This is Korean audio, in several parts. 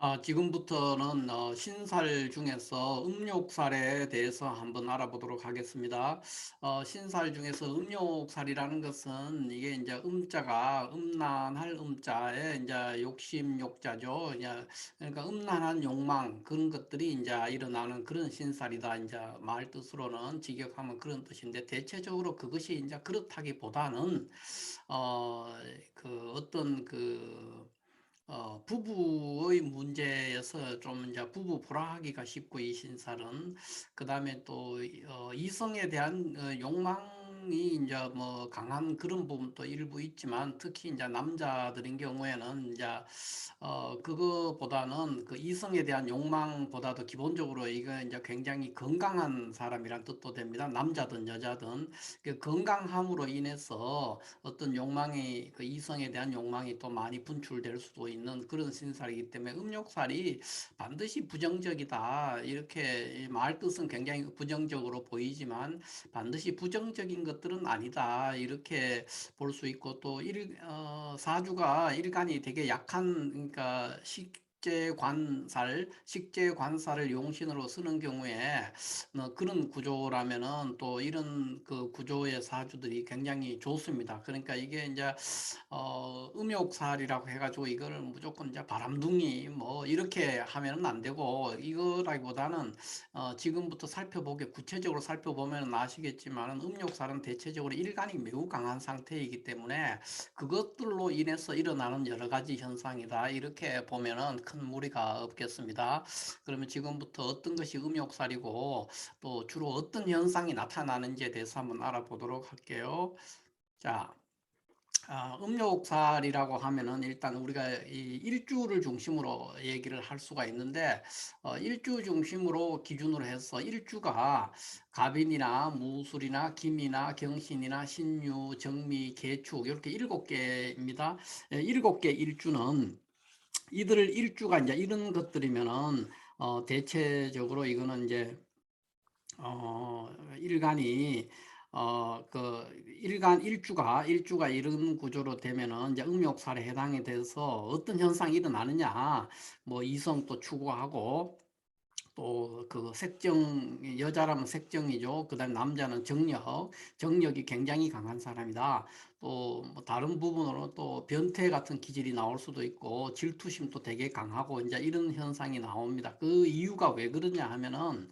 아, 지금부터는 어, 신살 중에서 음욕살에 대해서 한번 알아보도록 하겠습니다. 어, 신살 중에서 음욕살이라는 것은 이게 이제 음자가 음란할 음자에 이제 욕심 욕자죠. 이제 그러니까 음란한 욕망 그런 것들이 이제 일어나는 그런 신살이다. 이제 말 뜻으로는 직역하면 그런 뜻인데 대체적으로 그것이 이제 그렇다기보다는 어, 그 어떤 그 어, 부부의 문제에서 좀 이제 부부 불화하기가 쉽고 이 신살은. 그 다음에 또 어, 이성에 대한 어, 욕망 이 이제 뭐 강한 그런 부분도 일부 있지만 특히 이제 남자들인 경우에는 이제 어, 그거보다는 그 이성에 대한 욕망보다도 기본적으로 이거 이제 굉장히 건강한 사람이란 뜻도 됩니다. 남자든 여자든 그 건강함으로 인해서 어떤 욕망이 그 이성에 대한 욕망이 또 많이 분출될 수도 있는 그런 신살이기 때문에 음욕살이 반드시 부정적이다 이렇게 말 뜻은 굉장히 부정적으로 보이지만 반드시 부정적인 것들은 아니다. 이렇게 볼 수 있고 또 일, 어, 사주가 일간이 되게 약한 그러니까 식 재 관살, 식재 관살을 용신으로 쓰는 경우에 뭐 그런 구조라면은 또 이런 그 구조의 사주들이 굉장히 좋습니다. 그러니까 이게 이제 어 음욕살이라고 해가지고 이거를 무조건 이제 바람둥이 뭐 이렇게 하면은 안 되고 이거라기보다는 어 지금부터 살펴보게 구체적으로 살펴보면 아시겠지만은 음욕살은 대체적으로 일간이 매우 강한 상태이기 때문에 그것들로 인해서 일어나는 여러 가지 현상이다. 이렇게 보면은 큰 무리가 없겠습니다. 그러면 지금부터 어떤 것이 음욕살이고 또 주로 어떤 현상이 나타나는지에 대해서 한번 알아보도록 할게요. 자, 아, 음욕살이라고 하면은 일단 우리가 이 일주를 중심으로 얘기를 할 수가 있는데 어, 일주 중심으로 기준으로 해서 일주가 갑인이나 무술이나 김이나 경신이나 신유, 정미, 개축 이렇게 일곱 개입니다. 예, 일곱 개 일주는 이들을 일주가 이제 이런 것들이면은 어, 대체적으로 이거는 이제 어, 일간이 어, 그 일간 일주가 일주가 이런 구조로 되면은 이제 음욕살에 해당이 돼서 어떤 현상이 일어나느냐. 뭐 이성도 추구하고 또 그 색정 여자라면 색정이죠. 그다음 남자는 정력, 정력이 굉장히 강한 사람이다. 또 뭐 다른 부분으로 또 변태 같은 기질이 나올 수도 있고 질투심도 되게 강하고 이제 이런 현상이 나옵니다. 그 이유가 왜 그러냐 하면은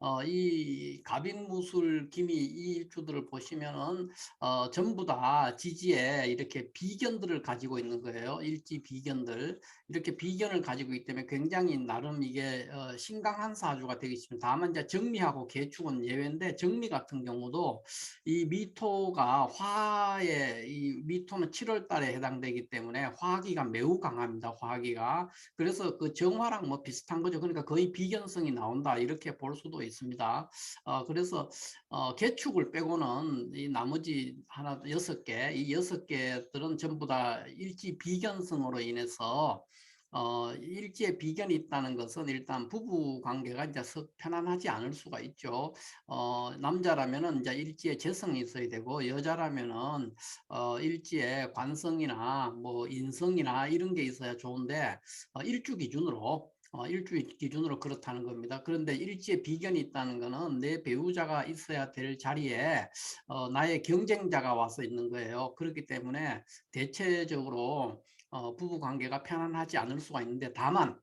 어, 이 갑인무술 기미 이 일주들을 보시면은 어, 전부 다 지지에 이렇게 비견들을 가지고 있는 거예요. 일지 비견들 이렇게 비견을 가지고 있기 때문에 굉장히 나름 이게 어, 신강한 사주가 되겠습니다. 다만 이제 정미하고 개축은 예외인데 정미 같은 경우도 이 미토가 화에 이 미토는 7월 달에 해당되기 때문에 화기가 매우 강합니다. 화기가 그래서 그 정화랑 뭐 비슷한 거죠. 그러니까 거의 비견성이 나온다 이렇게 볼 수도 있습니다. 어, 그래서 어, 개축을 빼고는 이 나머지 하나 여섯 개, 이 여섯 개들은 전부 다 일지 비견성으로 인해서 어, 일지에 비견이 있다는 것은 일단 부부 관계가 이제 썩 편안하지 않을 수가 있죠. 어, 남자라면은 이제 일지에 재성이 있어야 되고 여자라면은 어, 일지에 관성이나 뭐 인성이나 이런 게 있어야 좋은데 어, 일주 기준으로 어, 일주일 기준으로 그렇다는 겁니다. 그런데 일지에 비견이 있다는 것은 내 배우자가 있어야 될 자리에 어, 나의 경쟁자가 와서 있는 거예요. 그렇기 때문에 대체적으로 어, 부부 관계가 편안하지 않을 수가 있는데 다만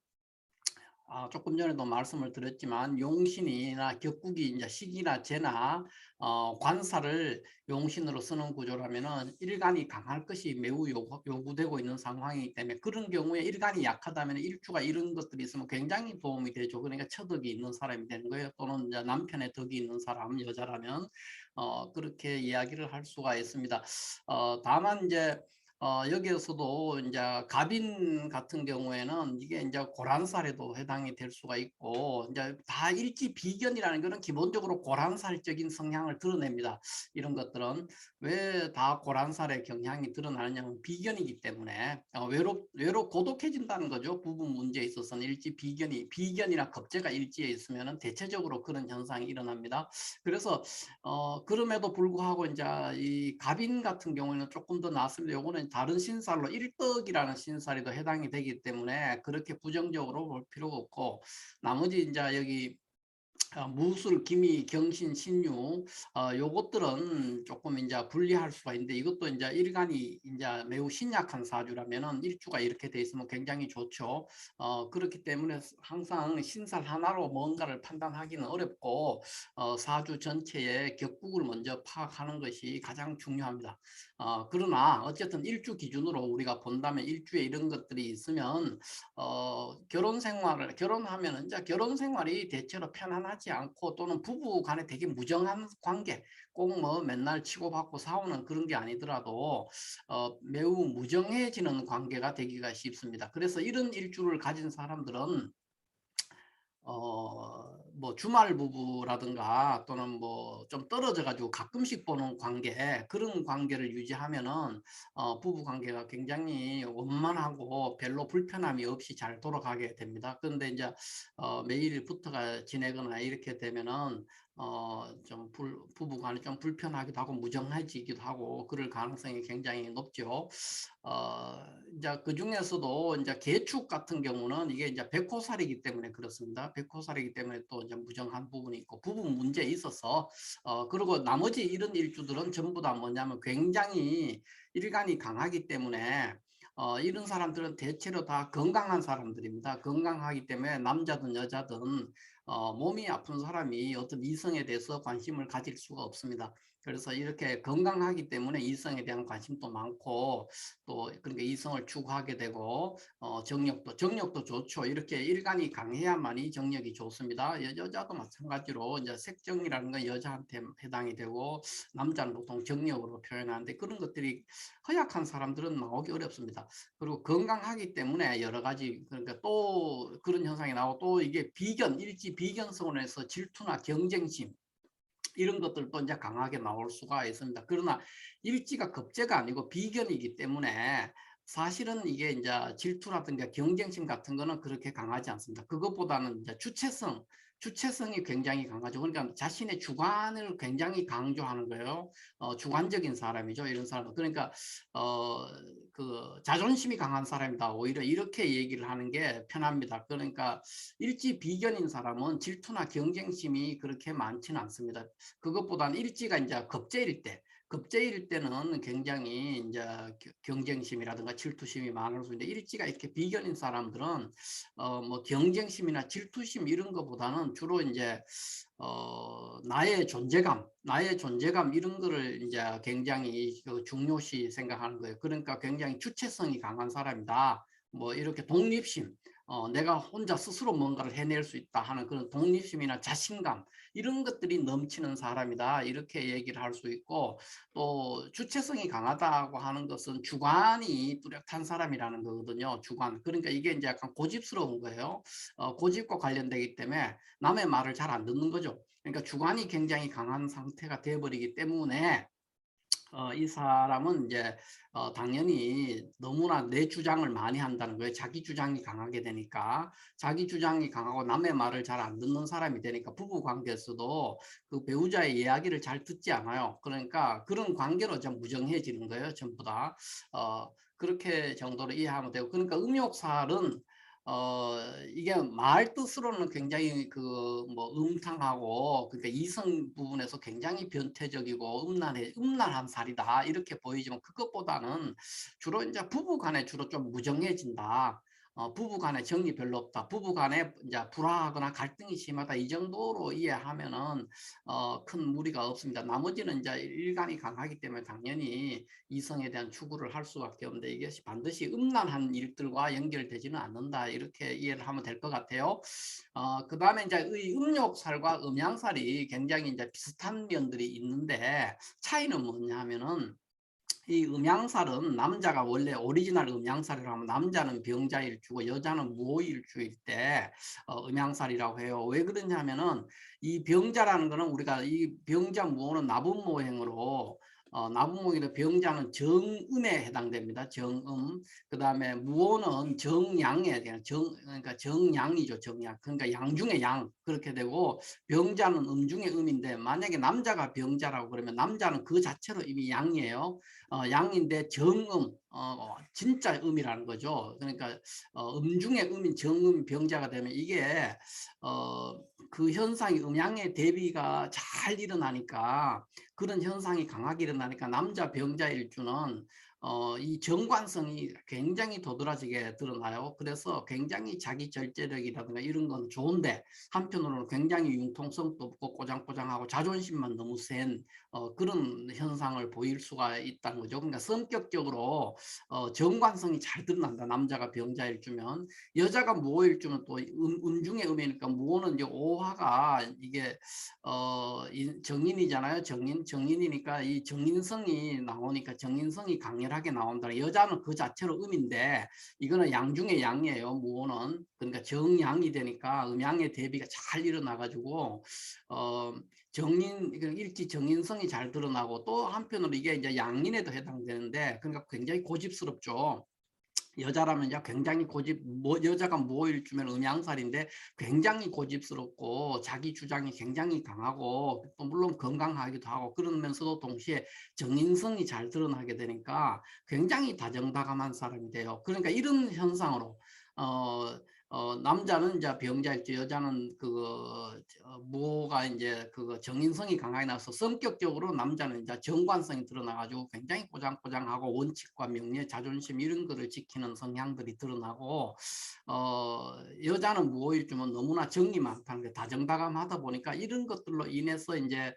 아, 조금 전에도 말씀을 드렸지만 용신이나 격국이 이제 시기나 재나 어, 관사를 용신으로 쓰는 구조라면은 일간이 강할 것이 매우 요구, 요구 되고 있는 상황이기 때문에 그런 경우에 일간이 약하다면 일주가 이런 것들이 있으면 굉장히 도움이 되죠. 그러니까 처덕이 있는 사람이 되는 거예요. 또는 이제 남편의 덕이 있는 사람 여자라면 어, 그렇게 이야기를 할 수가 있습니다. 어, 다만 이제 어, 여기에서도 이제 갑인 같은 경우에는 이게 이제 고란살에도 해당이 될 수가 있고 이제 다 일지 비견이라는 것은 기본적으로 고란살적인 성향을 드러냅니다. 이런 것들은 왜 다 고란살의 경향이 드러나느냐면 비견이기 때문에 어, 외롭 외로 고독해진다는 거죠. 부부 문제에 있어서는 일지 비견이 비견이나 겁재가 일지에 있으면은 대체적으로 그런 현상이 일어납니다. 그래서 어, 그럼에도 불구하고 이제 이 갑인 같은 경우에는 조금 더 낫습니다. 요거는 다른 신살로 일덕이라는 신살에도 해당이 되기 때문에 그렇게 부정적으로 볼 필요가 없고 나머지 이제 여기 어, 무술, 기미, 경신, 신유 어, 요것들은 조금 이제 분리할 수가 있는데 이것도 이제 일간이 이제 매우 신약한 사주라면은 일주가 이렇게 돼 있으면 굉장히 좋죠. 어, 그렇기 때문에 항상 신살 하나로 뭔가를 판단하기는 어렵고 어, 사주 전체의 격국을 먼저 파악하는 것이 가장 중요합니다. 어, 그러나 어쨌든 일주 기준으로 우리가 본다면 일주에 이런 것들이 있으면 어, 결혼 생활을 결혼하면 이제 결혼 생활이 대체로 편안하지 않고 또는 부부 간에 되게 무정한 관계 꼭 뭐 맨날 치고받고 싸우는 그런 게 아니더라도 어, 매우 무정해지는 관계가 되기가 쉽습니다. 그래서 이런 일주를 가진 사람들은 어, 뭐 주말 부부라든가 또는 뭐 좀 떨어져 가지고 가끔씩 보는 관계 그런 관계를 유지하면은 어, 부부 관계가 굉장히 원만하고 별로 불편함이 없이 잘 돌아가게 됩니다. 그런데 이제 어, 매일 붙어가 지내거나 이렇게 되면은 어, 좀 불, 부부 간에 좀 불편하기도 하고 무정해지기도 하고 그럴 가능성이 굉장히 높죠. 어, 이제 그 중에서도 이제 개축 같은 경우는 이게 이제 백호살이기 때문에 그렇습니다. 백호살이기 때문에 또 이제 무정한 부분이 있고 부분 문제 있어서 어, 그리고 나머지 이런 일주들은 전부 다 뭐냐면 굉장히 일간이 강하기 때문에 어, 이런 사람들은 대체로 다 건강한 사람들입니다. 건강하기 때문에 남자든 여자든 어, 몸이 아픈 사람이 어떤 이성에 대해서 관심을 가질 수가 없습니다. 그래서 이렇게 건강하기 때문에 이성에 대한 관심도 많고 또 그러니까 이성을 추구하게 되고 어, 정력도 정력도 좋죠. 이렇게 일간이 강해야만이 정력이 좋습니다. 여, 여자도 마찬가지로 이제 색정이라는 건 여자한테 해당이 되고 남자는 보통 정력으로 표현하는데 그런 것들이 허약한 사람들은 나오기 어렵습니다. 그리고 건강하기 때문에 여러 가지 그러니까 또 그런 현상이 나오고 또 이게 비견 일지 비견성으로 해서 질투나 경쟁심 이런 것들도 이제 강하게 나올 수가 있습니다. 그러나 일지가 급제가 아니고 비견이기 때문에 사실은 이게 이제 질투라든가 경쟁심 같은 거는 그렇게 강하지 않습니다. 그것보다는 이제 주체성, 주체성이 굉장히 강하죠. 그러니까 자신의 주관을 굉장히 강조하는 거예요. 어, 주관적인 사람이죠. 이런 사람. 그러니까 어, 그 자존심이 강한 사람이다. 오히려 이렇게 얘기를 하는 게 편합니다. 그러니까 일지 비견인 사람은 질투나 경쟁심이 그렇게 많지는 않습니다. 그것보다는 일지가 이제 급제일 때 급제일 때는 굉장히 이제 경쟁심이라든가 질투심이 많을 수 있는데 일지가 이렇게 비견인 사람들은 어 뭐 경쟁심이나 질투심 이런 것보다는 주로 이제 어 나의 존재감, 나의 존재감 이런 거를 이제 굉장히 그 중요시 생각하는 거예요. 그러니까 굉장히 주체성이 강한 사람이다. 뭐 이렇게 독립심, 어, 내가 혼자 스스로 뭔가를 해낼 수 있다 하는 그런 독립심이나 자신감 이런 것들이 넘치는 사람이다 이렇게 얘기를 할 수 있고 또 주체성이 강하다고 하는 것은 주관이 뚜렷한 사람이라는 거거든요 주관. 그러니까 이게 이제 약간 고집스러운 거예요. 어, 고집과 관련되기 때문에 남의 말을 잘 안 듣는 거죠. 그러니까 주관이 굉장히 강한 상태가 되어버리기 때문에 어, 이 사람은 이제 어, 당연히 너무나 내 주장을 많이 한다는 거예요. 자기 주장이 강하게 되니까 자기 주장이 강하고 남의 말을 잘 안 듣는 사람이 되니까 부부 관계에서도 그 배우자의 이야기를 잘 듣지 않아요. 그러니까 그런 관계로 좀 무정해지는 거예요. 전부 다 어, 그렇게 정도로 이해하면 되고 그러니까 음욕살은 어 이게 말 뜻으로는 굉장히 그 뭐 음탕하고 그러니까 이성 부분에서 굉장히 변태적이고 음란해 음란한 살이다 이렇게 보이지만 그것보다는 주로 이제 부부 간에 주로 좀 무정해진다. 어, 부부 간에 정이 별로 없다. 부부 간에 이제 불화하거나 갈등이 심하다. 이 정도로 이해하면은 어, 큰 무리가 없습니다. 나머지는 이제 일간이 강하기 때문에 당연히 이성에 대한 추구를 할 수밖에 없는데 이것이 반드시 음란한 일들과 연결되지는 않는다. 이렇게 이해를 하면 될 것 같아요. 어, 그 다음에 이제 의 음욕살과 음양살이 굉장히 이제 비슷한 면들이 있는데 차이는 뭐냐 하면은 이 음양살은 남자가 원래 오리지널 음양살이라고 하면 남자는 병자일주고 여자는 무호일주일 때 어, 음양살이라고 해요. 왜 그러냐면은 이 병자라는 거는 우리가 이 병자 무호는 나분 모행으로 어, 나부목이나 병자는 정음에 해당됩니다. 정음. 그 다음에 무호는 정양에 대한 정 그러니까 정양이죠. 정양. 그러니까 양 중에 양 그렇게 되고 병자는 음 중에 음인데 만약에 남자가 병자라고 그러면 남자는 그 자체로 이미 양이에요. 어, 양인데 정음 어, 진짜 음이라는 거죠. 그러니까 어, 음 중에 음인 정음 병자가 되면 이게 어, 그 현상이 음양의 대비가 잘 일어나니까 그런 현상이 강하게 일어나니까 남자 병자 일주는 어, 이 정관성이 굉장히 도드라지게 드러나요. 그래서 굉장히 자기 절제력이라든가 이런 건 좋은데 한편으로는 굉장히 융통성도 없고 꼬장꼬장하고 자존심만 너무 센 어, 그런 현상을 보일 수가 있다는 거죠. 그러니까 성격적으로 어, 정관성이 잘 드러난다. 남자가 병자일 주면 여자가 무호일 주면 또 음, 음중의 음이니까 무호는 이제 오화가 이게 어, 정인이잖아요. 정인 정인이니까 이 정인성이 나오니까 정인성이 강렬 하 하게 나온다. 여자는 그 자체로 음인데 이거는 양 중에 양이에요. 무호는 그러니까 정양이 되니까 음양의 대비가 잘 일어나가지고 어 정인 일지 정인성이 잘 드러나고 또 한편으로 이게 이제 양인에도 해당되는데 그러니까 굉장히 고집스럽죠. 여자라면 이제 굉장히 고집, 뭐, 여자가 뭐일 주면 음양살인데 굉장히 고집스럽고 자기 주장이 굉장히 강하고 또 물론 건강하기도 하고 그러면서도 동시에 정인성이 잘 드러나게 되니까 굉장히 다정다감한 사람이 돼요. 그러니까 이런 현상으로 어, 어, 남자는 이제 병자일지 여자는 그 뭐가 이제 그 정인성이 강하게 나서 성격적으로 남자는 이제 정관성이 드러나가지고 굉장히 꼬장꼬장하고 원칙과 명예, 자존심 이런 거를 지키는 성향들이 드러나고 어, 여자는 무호일 주면 너무나 정이 많다는 게 다정다감하다 보니까 이런 것들로 인해서 이제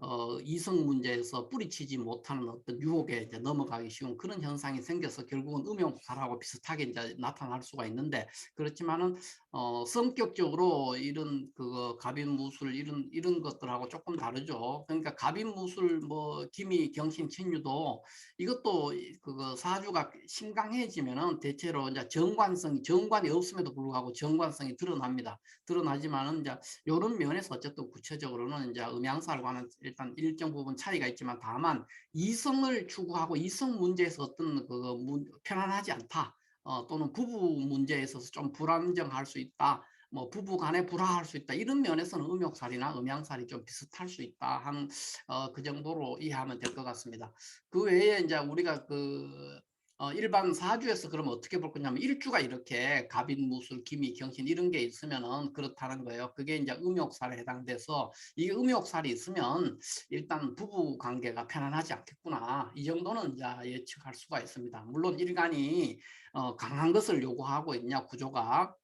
어, 이성 문제에서 뿌리치지 못하는 어떤 유혹에 이제 넘어가기 쉬운 그런 현상이 생겨서 결국은 음용살하고 비슷하게 이제 나타날 수가 있는데 그렇지만은 어, 성격적으로 이런 그 갑인 무술 이런 이런 것들하고 조금 다르죠. 그러니까 갑인 무술 뭐 기미 경신 친유도 이것도 그 사주가 신강해지면은 대체로 이제 정관성이 정관이 없음에도 불구하고 정관성이 드러납니다. 드러나지만은 이제 이런 면에서 어쨌든 구체적으로는 이제 음양살과는 일단 일정 부분 차이가 있지만 다만 이성을 추구하고 이성 문제에서 어떤 그 편안하지 않다. 어, 또는 부부 문제에 있어서 좀 불안정할 수 있다. 뭐 부부 간에 불화할 수 있다. 이런 면에서는 음욕살이나 음양살이 좀 비슷할 수 있다. 한그 어, 그 정도로 이해하면 될 것 같습니다. 그 외에 이제 우리가 그 어, 일반 사주에서 그러면 어떻게 볼 거냐면 일주가 이렇게 갑인, 무술, 기미, 경신 이런 게 있으면은 그렇다는 거예요. 그게 이제 음욕살에 해당돼서 이 음욕살이 있으면 일단 부부 관계가 편안하지 않겠구나. 이 정도는 이제 예측할 수가 있습니다. 물론 일간이 어, 강한 것을 요구하고 있냐 구조가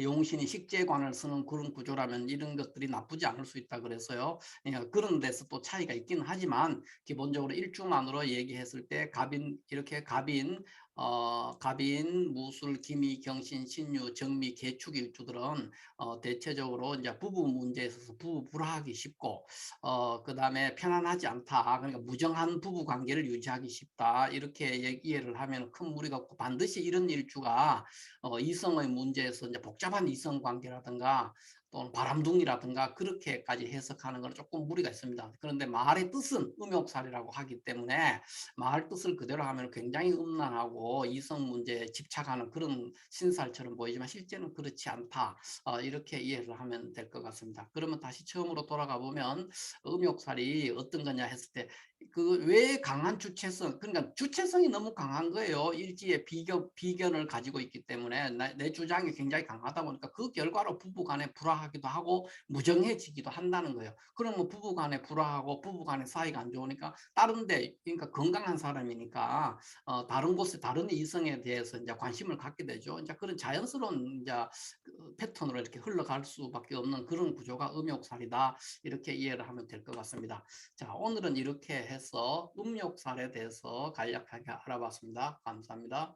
용신이 식재관을 쓰는 그런 구조라면 이런 것들이 나쁘지 않을 수 있다 그래서요. 예, 그런 데서 또 차이가 있기는 하지만 기본적으로 일주만으로 얘기했을 때 갑인 이렇게 갑인 어, 갑인, 무술, 기미, 경신, 신유, 정미, 개축 일주들은 어, 대체적으로 이제 부부 문제에 있어서 부부 불화하기 쉽고 어, 그 다음에 편안하지 않다. 그러니까 무정한 부부 관계를 유지하기 쉽다. 이렇게 이해를 하면 큰 무리가 없고 반드시 이런 일주가 어, 이성의 문제에서 이제 복잡한 이성 관계라든가 또는 바람둥이라든가 그렇게까지 해석하는 건 조금 무리가 있습니다. 그런데 말의 뜻은 음욕살이라고 하기 때문에 말 뜻을 그대로 하면 굉장히 음란하고 이성 문제에 집착하는 그런 신살처럼 보이지만 실제는 그렇지 않다. 어, 이렇게 이해를 하면 될 것 같습니다. 그러면 다시 처음으로 돌아가 보면 음욕살이 어떤 거냐 했을 때 그 왜 강한 주체성 그러니까 주체성이 너무 강한 거예요. 일지의 비견 비견을 가지고 있기 때문에 나, 내 주장이 굉장히 강하다 보니까 그 결과로 부부간에 불화하기도 하고 무정해지기도 한다는 거예요. 그러면 뭐 부부간에 불화하고 부부간에 사이가 안 좋으니까 다른데 그러니까 건강한 사람이니까 어, 다른 곳에 다른 이성에 대해서 이제 관심을 갖게 되죠. 이제 그런 자연스러운 이제 그 패턴으로 이렇게 흘러갈 수밖에 없는 그런 구조가 음욕살이다. 이렇게 이해를 하면 될 것 같습니다. 자 오늘은 이렇게 해서 음욕살에 대해서 간략하게 알아봤습니다. 감사합니다.